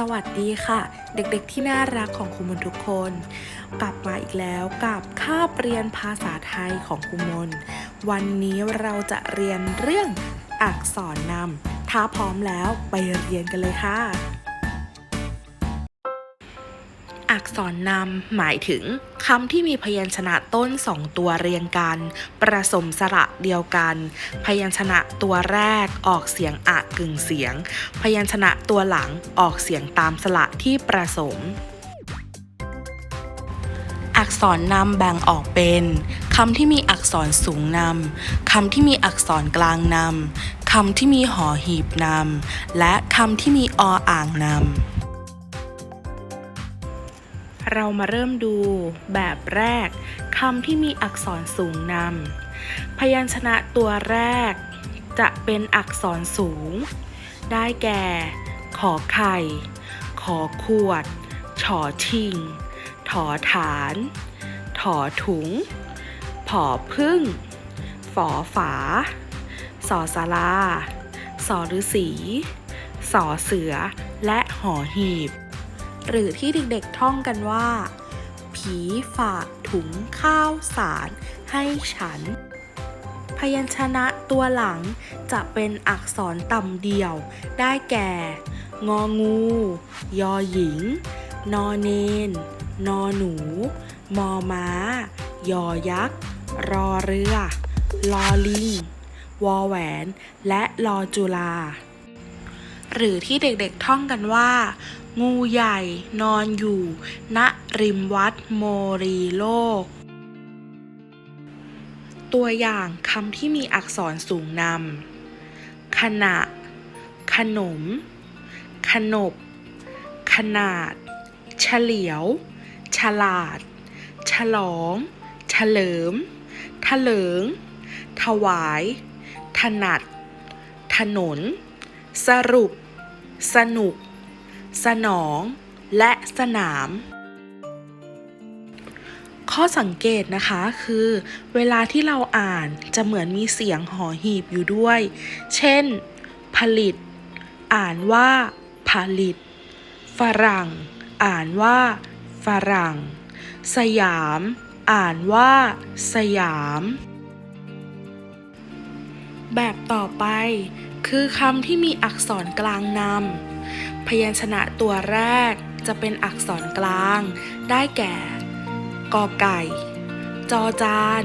สวัสดีค่ะ เด็กๆที่น่ารักของครูมนทุกคน กลับมาอีกแล้วกับคาบเรียนภาษาไทยของครูมน วันนี้เราจะเรียนเรื่องอักษรนำ ถ้าพร้อมแล้วไปเรียนกันเลยค่ะ อักษรนำหมายถึงคำที่มีพยัญชนะต้นสองตัวเรียงกัน ประสมสระเดียวกัน พยัญชนะตัวแรกออกเสียงอะกึ่งเสียง พยัญชนะตัวหลังออกเสียงตามสระที่ประสมอักษรนำแบ่งออกเป็นคำที่มีอักษรสูงนำคำที่มีอักษรกลางนำคำที่มีหอหีบนำและคำที่มีออ่างนำ เรามาเริ่มดูแบบแรกคำที่มีอักษรสูงนำ พยัญชนะตัวแรก จะเป็นอักษรสูง ได้แก่ ขอไข่ ขอขวด ฉอชิง ถอฐาน ถอถุง ผอพึ่ง ฝอฝา สอสาราสอฤษีสอเสือ และหอหีบ หรือที่เด็กๆท่องกันว่า ผีฝากถุงข้าวสารให้ฉัน พยัญชนะตัวหลังจะเป็นอักษรต่ำเดี่ยว ได้แก่ งองู ยอหญิง นอเนน นอหนู มอม้า ยอยักษ์ รอเรือ ลอลิง วอแหวน และลอจุลา หรือที่เด็กๆท่องกันว่า งูใหญ่นอนอยู่ ณริมวัดโมรีโลก ตัวอย่างคำที่มีอักษรสูงนำขณะ ขนม ขนบ ขนาด เฉลียว ฉลาด ฉลอง เฉลิมทะเลิงถวาย ถนัด ถนน สรุป สนุก สนอง และสนาม ข้อสังเกตนะคะคือ เวลาที่เราอ่านจะเหมือนมีเสียงหอหีบอยู่ด้วย เช่น ผลิต อ่านว่าผลิต ฝรั่ง อ่านว่าฝรั่ง สยาม อ่านว่า สยาม แบบต่อไป คือคำที่มีอักษรกลางนำพยัญชนะตัวแรกจะเป็นอักษรกลาง ได้แก่ กอไก่ จอจาน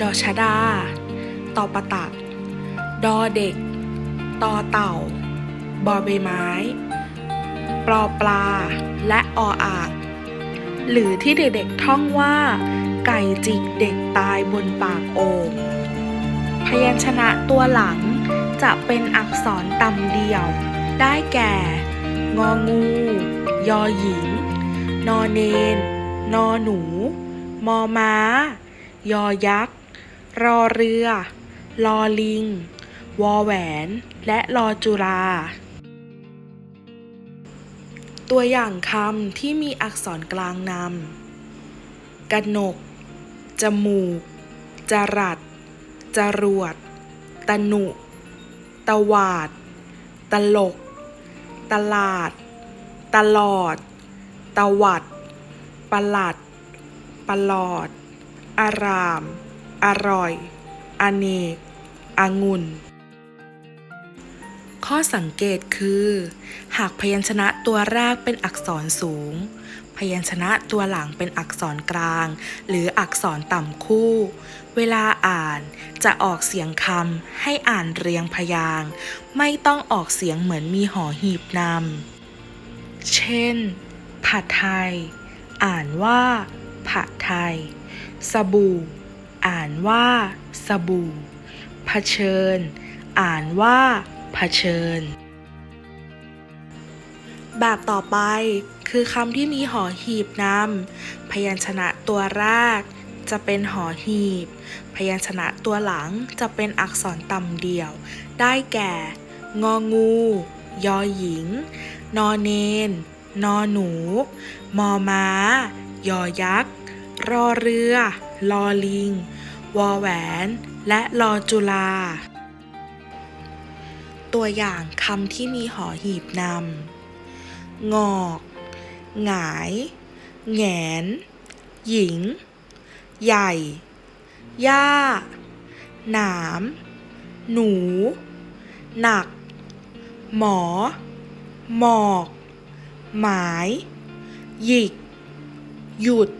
ดอชดา ตอปะตัก ดอเด็ก ตอเต่า บอใบไม้ ปลอปลา และออางหรือที่เด็กๆท่องว่า ไก่จิกเด็กตายบนปากโอ่ง พยัญชนะตัวหลัง จะเป็นอักษรต่ำเดี่ยว ได้แก่ งองู ยอหญิง นอเนน นอหนู มอม้า ยอยักษ์ รอเรือ ลอลิง วอแหวน และลอจุราตัวอย่างคำที่มีอักษรกลางนำกระหนก จมูก จรัด จรวด ตนุ ตวาด ตลก ตลาด ตลอด ตวัด ประหลัด ประหลอด อาราม อร่อย อเนก องุ่น ข้อสังเกตคือ หากพยัญชนะตัวแรกเป็นอักษรสูง พยัญชนะตัวหลังเป็นอักษรกลาง หรืออักษรต่ำคู่ เวลาอ่านจะออกเสียงคำให้อ่านเรียงพยาง ไม่ต้องออกเสียงเหมือนมีหอหีบนำ เช่น ผัดไทย อ่านว่า ผัดไทย สบู่ อ่านว่า สบู่ เผชิญ อ่านว่า เผชิญ แบบต่อไป คือคำที่มีหอหีบนำพยัญชนะตัวแรก จะเป็นหอหีบ พยัญชนะตัวหลังจะเป็นอักษรต่ำเดี่ยว ได้แก่ งองู ยอหญิง นอเนน นอหนู มอม้า ยอยักษ์ รอเรือ ลอลิง วอแหวน และลอจุลา ตัวอย่างคำที่มีหอหีบนำ งอก หงายแหงน หญิง ใหญ่ ย่า หนาม หนู หนัก หมอ หมอก หมาย หยิก หยุด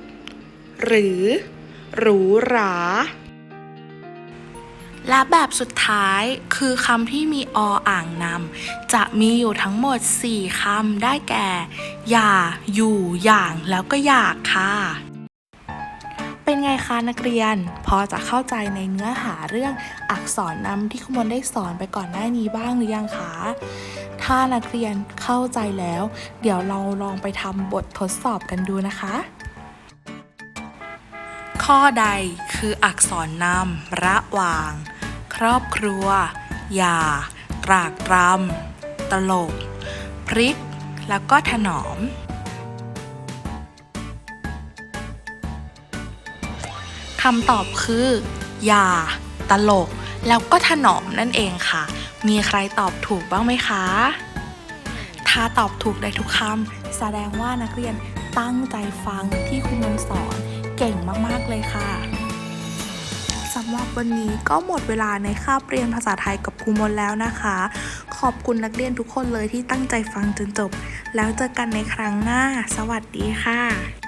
หรือ หรูหรา และแบบสุดท้ายคือคำที่มีออ่างนำจะมีอยู่ทั้งหมด 4คำได้แก่ อย่า อยู่ อย่าง แล้วก็อยากค่ะ เป็นไงคะนักเรียน พอจะเข้าใจในเนื้อหาเรื่องอักษรนำที่คุณมนได้สอนไปก่อนหน้านี้บ้างหรือยังคะถ้านักเรียนเข้าใจแล้ว เดี๋ยวเราลองไปทำบททดสอบกันดูนะคะ ข้อใดคืออักษรนำระหว่าง ครอบครัว อย่า ตรากตรำ ตลก พริก แล้วก็ถนอม คำตอบคือ อย่า ตลก แล้วก็ถนอมนั่นเองค่ะ มีใครตอบถูกบ้างไหมคะ ถ้าตอบถูกได้ทุกคำแสดงว่านักเรียนตั้งใจฟังที่คุณมนต์สอนเก่งมาก ๆ เลยค่ะ สำหรับวันนี้ก็หมดเวลาในคาบเรียนภาษาไทยกับครูมนแล้วนะคะ ขอบคุณนักเรียนทุกคนเลยที่ตั้งใจฟังจนจบ แล้วเจอกันในครั้งหน้า สวัสดีค่ะ